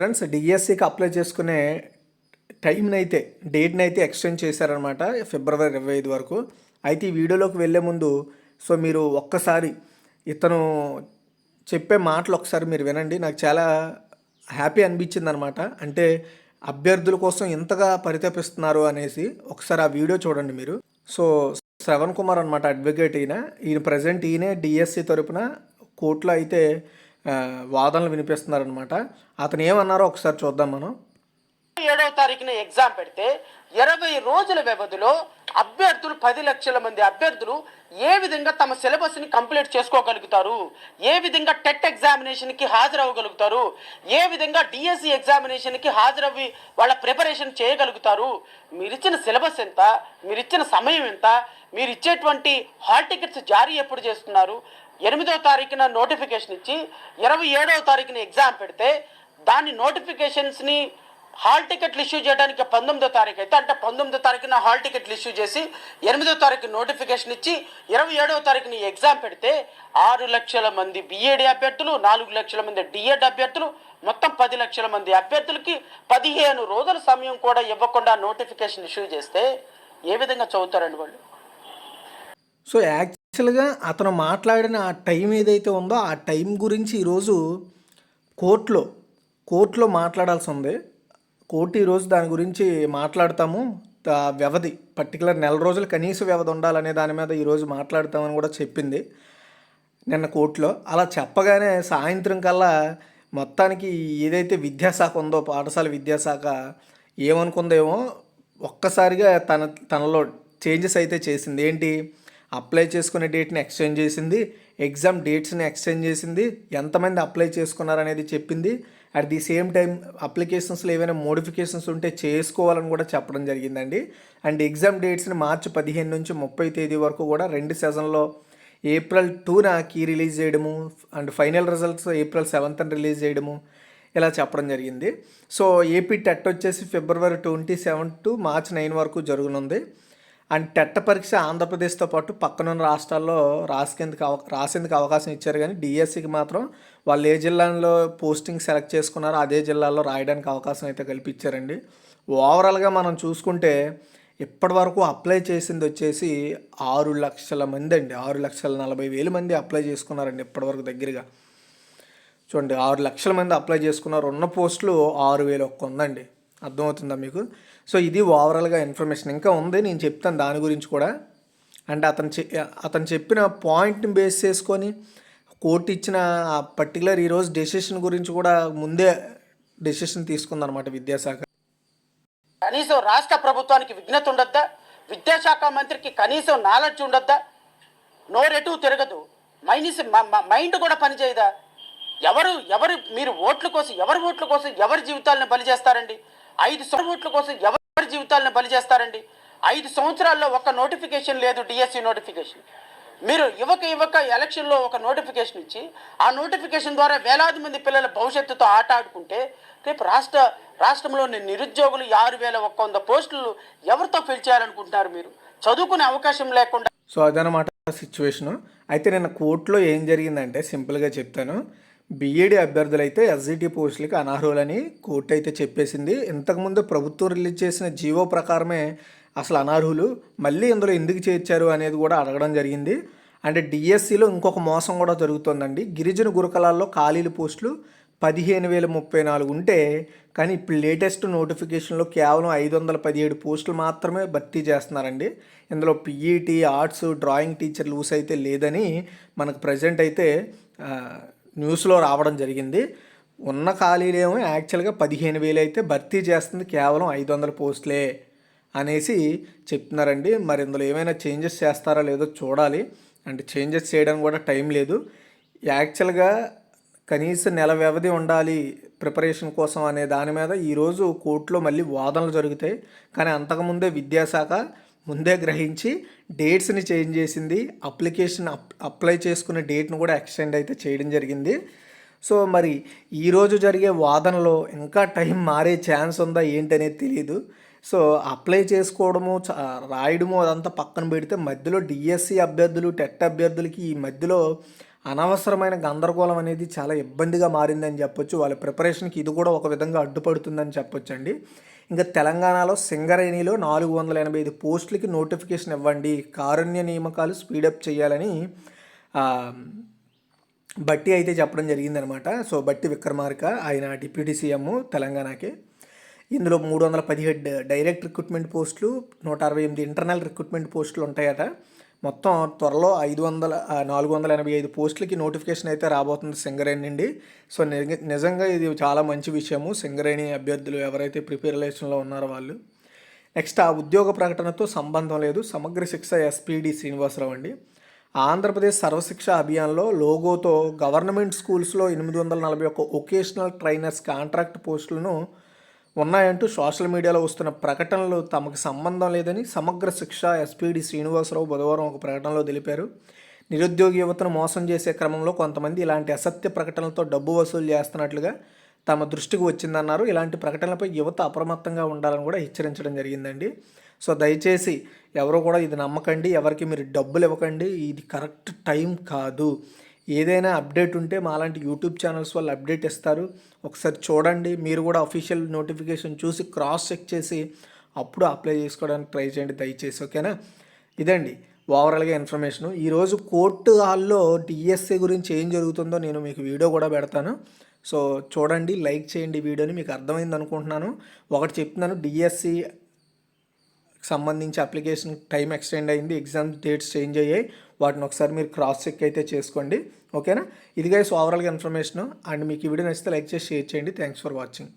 Friends డిఎస్సికి apply చేసుకునే టైంని అయితే డేట్ని అయితే ఎక్స్టెండ్ చేశారనమాట ఫిబ్రవరి ఇరవై ఐదు వరకు. అయితే ఈ వీడియోలోకి వెళ్ళే ముందు సో మీరు ఒక్కసారి ఇతను చెప్పే మాటలు ఒకసారి మీరు వినండి. నాకు చాలా హ్యాపీ అనిపించింది అనమాట అంటే అభ్యర్థుల కోసం ఇంతగా పరితపిస్తున్నారు అనేసి ఒకసారి ఆ వీడియో చూడండి మీరు. సో శ్రవణ్ కుమార్ అనమాట అడ్వకేట్ ఈయన. ఈయన ప్రజెంట్ ఈయనే డిఎస్సి తరపున కోర్టులో అయితే వాదనలు వినిపిస్తున్నారనమాట అతను ఏమన్నారో ఒకసారి చూద్దాం మనం. ఏడవ తారీఖున ఎగ్జామ్ పెడితే ఇరవై రోజుల వ్యవధిలో అభ్యర్థులు పది లక్షల మంది అభ్యర్థులు ఏ విధంగా తమ సిలబస్ని కంప్లీట్ చేసుకోగలుగుతారు? ఏ విధంగా టెట్ ఎగ్జామినేషన్కి హాజరవ్వగలుగుతారు? ఏ విధంగా డిఎస్సి ఎగ్జామినేషన్కి హాజరవ్వి వాళ్ళ ప్రిపరేషన్ చేయగలుగుతారు? మీరు ఇచ్చిన సిలబస్ ఎంత? మీరు ఇచ్చిన సమయం ఎంత? మీరు ఇచ్చేటువంటి హాల్ టికెట్స్ జారీ ఎప్పుడు చేస్తున్నారు? ఎనిమిదో తారీఖున నోటిఫికేషన్ ఇచ్చి ఇరవై ఏడవ తారీఖున ఎగ్జామ్ పెడితే దాని నోటిఫికేషన్స్ని హాల్ టికెట్లు ఇష్యూ చేయడానికి పంతొమ్మిదో తారీఖు అయితే అంటే పంతొమ్మిదో తారీఖున హాల్ టికెట్లు ఇష్యూ చేసి ఎనిమిదో తారీఖు నోటిఫికేషన్ ఇచ్చి ఇరవై ఏడవ తారీఖున ఎగ్జామ్ పెడితే ఆరు లక్షల మంది బిఏడి అభ్యర్థులు నాలుగు లక్షల మంది డిఎడ్ అభ్యర్థులు మొత్తం పది లక్షల మంది అభ్యర్థులకి పదిహేను రోజుల సమయం కూడా ఇవ్వకుండా నోటిఫికేషన్ ఇష్యూ చేస్తే ఏ విధంగా చదువుతారండి వాళ్ళు? సో యాక్చువల్గా అతను మాట్లాడిన ఆ టైం ఏదైతే ఉందో ఆ టైం గురించి ఈరోజు కోర్టులో కోర్టులో మాట్లాడాల్సి ఉంది. కోర్టు ఈరోజు దాని గురించి మాట్లాడతాము. వ్యవధి పర్టికులర్ నెల రోజులు కనీస వ్యవధి ఉండాలనే దాని మీద ఈరోజు మాట్లాడతామని కూడా చెప్పింది నిన్న కోర్టులో. అలా చెప్పగానే సాయంత్రం కల్లా మొత్తానికి ఏదైతే విద్యాశాఖ ఉందో పాఠశాల విద్యాశాఖ ఏమనుకుందేమో ఒక్కసారిగా తన తనలో చేంజెస్ అయితే చేసింది. ఏంటి? అప్లై చేసుకునే డేట్ని ఎక్స్చేంజ్ చేసింది. ఎగ్జామ్ డేట్స్ని ఎక్స్చేంజ్ చేసింది. ఎంతమంది అప్లై చేసుకున్నారనేది చెప్పింది. అట్ ది సేమ్ టైం అప్లికేషన్స్లో ఏవైనా మోడిఫికేషన్స్ ఉంటే చేసుకోవాలని కూడా చెప్పడం జరిగిందండి. అండ్ ఎగ్జామ్ డేట్స్ని మార్చి పదిహేను నుంచి ముప్పై తేదీ వరకు కూడా రెండు సెషన్లో ఏప్రిల్ టూన కీ రిలీజ్ చేయడము అండ్ ఫైనల్ రిజల్ట్స్ ఏప్రిల్ సెవెంత్న రిలీజ్ చేయడము ఇలా చెప్పడం జరిగింది. సో ఏపీ టెట్ వచ్చేసి February twenty seven to March nine వరకు జరగనుంది. అండ్ టెట్ పరీక్ష ఆంధ్రప్రదేశ్తో పాటు పక్కనున్న రాష్ట్రాల్లో రాసేందుకు అవ రాసేందుకు అవకాశం ఇచ్చారు కానీ డిఎస్సికి మాత్రం వాళ్ళు ఏ జిల్లాలో పోస్టింగ్ సెలెక్ట్ చేసుకున్నారో అదే జిల్లాలో రాయడానికి అవకాశం అయితే కల్పించారండి. ఓవరాల్గా మనం చూసుకుంటే ఇప్పటి వరకు అప్లై చేసింది వచ్చేసి ఆరు లక్షల మంది అండి. ఆరు లక్షల నలభై వేల మంది అప్లై చేసుకున్నారండి ఇప్పటివరకు దగ్గరగా. చూడండి ఆరు లక్షల మంది అప్లై చేసుకున్నారు. ఉన్న పోస్టులు ఆరు వేలు ఒక్క ఉందండి. అర్థమవుతుందా మీకు? సో ఇది ఓవరాల్గా ఇన్ఫర్మేషన్. ఇంకా ఉంది నేను చెప్తాను దాని గురించి కూడా. అంటే అతను చె అతను చెప్పిన పాయింట్ని బేస్ చేసుకొని కోర్టు ఇచ్చిన ఆ పర్టికులర్ ఈరోజు డెసిషన్ గురించి కూడా ముందే డెసిషన్ తీసుకుందనమాట విద్యాశాఖ. కనీసం రాష్ట్ర ప్రభుత్వానికి విఘ్నత ఉండద్దా? విద్యాశాఖ మంత్రికి కనీసం నాలెడ్జ్ ఉండద్దా? నోరెటు తిరగదు. మైనిస్ మైండ్ కూడా పనిచేయదా? ఎవరు ఎవరు మీరు ఓట్ల కోసం ఎవరి ఓట్ల కోసం ఎవరి జీవితాలను బలి చేస్తారండి ఐదు సంవత్సరాల ఓట్ల కోసం ఎవరి జీవితాలను బలి చేస్తారండి ఐదు సంవత్సరాల్లో ఒక నోటిఫికేషన్ లేదు డిఎస్సి నోటిఫికేషన్. మీరు యువక యువక ఎలక్షన్లో ఒక నోటిఫికేషన్ ఇచ్చి ఆ నోటిఫికేషన్ ద్వారా వేలాది మంది పిల్లల భవిష్యత్తుతో ఆట ఆడుకుంటే రేపు రాష్ట్ర రాష్ట్రంలోని నిరుద్యోగులు ఆరు వేల ఒక్క వంద పోస్టులు ఎవరితో ఫిల్ చేయాలనుకుంటున్నారు మీరు? చదువుకునే అవకాశం లేకుండా. సో అదనమాట సిచ్యువేషను. అయితే నిన్న కోర్టులో ఏం జరిగిందంటే సింపుల్గా చెప్తాను. బీఈడీ అభ్యర్థులైతే ఎస్జిటి పోస్టులకి అనర్హులని కోర్టు అయితే చెప్పేసింది. ఇంతకుముందు ప్రభుత్వం రిలీజ్ చేసిన జీవో ప్రకారమే అసలు అనర్హులు మళ్ళీ ఇందులో ఎందుకు చేర్చారు అనేది కూడా అడగడం జరిగింది. అంటే డిఎస్సిలో ఇంకొక మోసం కూడా జరుగుతుందండి. గిరిజన గురుకులాల్లో ఖాళీల పోస్టులు పదిహేను వేల ముప్పై నాలుగు ఉంటే కానీ ఇప్పుడు లేటెస్ట్ నోటిఫికేషన్లో కేవలం ఐదు వందల పదిహేడు పోస్టులు మాత్రమే భర్తీ చేస్తున్నారండి. ఇందులో పీఈటీ ఆర్ట్స్ డ్రాయింగ్ టీచర్ లూస్ అయితే లేదని మనకు ప్రజెంట్ అయితే న్యూస్లో రావడం జరిగింది. ఉన్న ఖాళీలేమో యాక్చువల్గా పదిహేను వేలు అయితే భర్తీ చేస్తుంది. కేవలం ఐదు వందల పోస్టులే అనేసి చెప్తున్నారండి. మరి ఇందులో ఏమైనా చేంజెస్ చేస్తారా లేదో చూడాలి. అంటే చేంజెస్ చేయడానికి కూడా టైం లేదు. యాక్చువల్గా కనీసం నెల వ్యవధి ఉండాలి ప్రిపరేషన్ కోసం అనే దాని మీద ఈరోజు కోర్టులో మళ్ళీ వాదనలు జరుగుతాయి. కానీ అంతకుముందే విద్యాశాఖ ముందే గ్రహించి డేట్స్ని చేంజ్ చేసింది. అప్లికేషన్ అప్ అప్లై చేసుకునే డేట్ను కూడా ఎక్స్టెండ్ అయితే చేయడం జరిగింది. సో మరి ఈరోజు జరిగే వాదనలో ఇంకా టైం మారే ఛాన్స్ ఉందా ఏంటి అనేది తెలియదు సో అప్లై చేసుకోవడము రాయడము అదంతా పక్కన పెడితే మధ్యలో డిఎస్సి అభ్యర్థులు టెట్ అభ్యర్థులకి ఈ మధ్యలో అనవసరమైన గందరగోళం అనేది చాలా ఇబ్బందిగా మారిందని చెప్పొచ్చు. వాళ్ళ ప్రిపరేషన్కి ఇది కూడా ఒక విధంగా అడ్డుపడుతుందని చెప్పొచ్చండి. ఇంకా తెలంగాణలో సింగరేణిలో నాలుగు వందల ఎనభై ఐదు పోస్టులకి నోటిఫికేషన్ ఇవ్వండి. కారుణ్య నియామకాలు స్పీడప్ చేయాలని బట్టి అయితే చెప్పడం జరిగిందనమాట. సో బట్టి విక్రమార్క ఆయన డిప్యూటీ సీఎం తెలంగాణకి. ఇందులో మూడు వందల పదిహేడు డైరెక్ట్ రిక్రూట్మెంట్ పోస్టులు నూట అరవై ఎనిమిది ఇంటర్నల్ రిక్రూట్మెంట్ పోస్టులు ఉంటాయట. మొత్తం త్వరలో ఐదు వందల నాలుగు వందల ఎనభై ఐదు పోస్టులకి నోటిఫికేషన్ అయితే రాబోతుంది సింగరేణి నుండి. సో నిజంగా ఇది చాలా మంచి విషయము. సింగరేణి అభ్యర్థులు ఎవరైతే ప్రిపరేషన్లో ఉన్నారో వాళ్ళు. నెక్స్ట్ ఆ ఉద్యోగ ప్రకటనతో సంబంధం లేదు. సమగ్ర శిక్ష ఎస్పీడి శ్రీనివాసరావు అండి. ఆంధ్రప్రదేశ్ సర్వశిక్ష అభియాన్లో లోగోతో గవర్నమెంట్ స్కూల్స్లో ఎనిమిది వందల నలభై ఒక్క ఒకేషనల్ ట్రైనర్స్ కాంట్రాక్ట్ పోస్టులను ఉన్నాయంటూ సోషల్ మీడియాలో వస్తున్న ప్రకటనలు తమకు సంబంధం లేదని సమగ్ర శిక్ష ఎస్పీడి శ్రీనివాసరావు బుధవారం ఒక ప్రకటనలో తెలిపారు. నిరుద్యోగ యువతను మోసం చేసే క్రమంలో కొంతమంది ఇలాంటి అసత్య ప్రకటనలతో డబ్బు వసూలు చేస్తున్నట్లుగా తమ దృష్టికి వచ్చిందన్నారు. ఇలాంటి ప్రకటనలపై యువత అప్రమత్తంగా ఉండాలని కూడా హెచ్చరించడం జరిగిందండి. సో దయచేసి ఎవరు కూడా ఇది నమ్మకండి ఎవరికి మీరు డబ్బులు ఇవ్వకండి ఇది కరెక్ట్ టైం కాదు. ఏదైనా అప్డేట్ ఉంటే మాలాంటి యూట్యూబ్ ఛానల్స్ వాళ్ళు అప్డేట్ ఇస్తారు. ఒకసారి చూడండి. మీరు కూడా అఫీషియల్ నోటిఫికేషన్ చూసి క్రాస్ చెక్ చేసి అప్పుడు అప్లై చేసుకోవడానికి ట్రై చేయండి దయచేసి ఓకేనా ఇదండి ఓవరాల్గా ఇన్ఫర్మేషను ఈరోజు కోర్టు హాల్లో డిఎస్సి గురించి ఏం జరుగుతుందో నేను మీకు వీడియో కూడా పెడతాను. సో చూడండి లైక్ చేయండి వీడియోని మీకు అర్థమైంది అనుకుంటున్నాను. ఒకటి చెప్తున్నాను డిఎస్సి సంబంధించి అప్లికేషన్ టైం ఎక్స్టెండ్ అయింది ఎగ్జామ్ డేట్స్ చేంజ్ అయ్యాయి. వాటిని ఒకసారి మీరు క్రాస్ చెక్ అయితే చేసుకోండి. ఓకేనా? ఇది గైస్ ఓవరాల్గా ఇన్ఫర్మేషన్ అండ్ మీకు ఈ వీడియో నచ్చితే లైక్ చేసి షేర్ చేయండి. Thanks for watching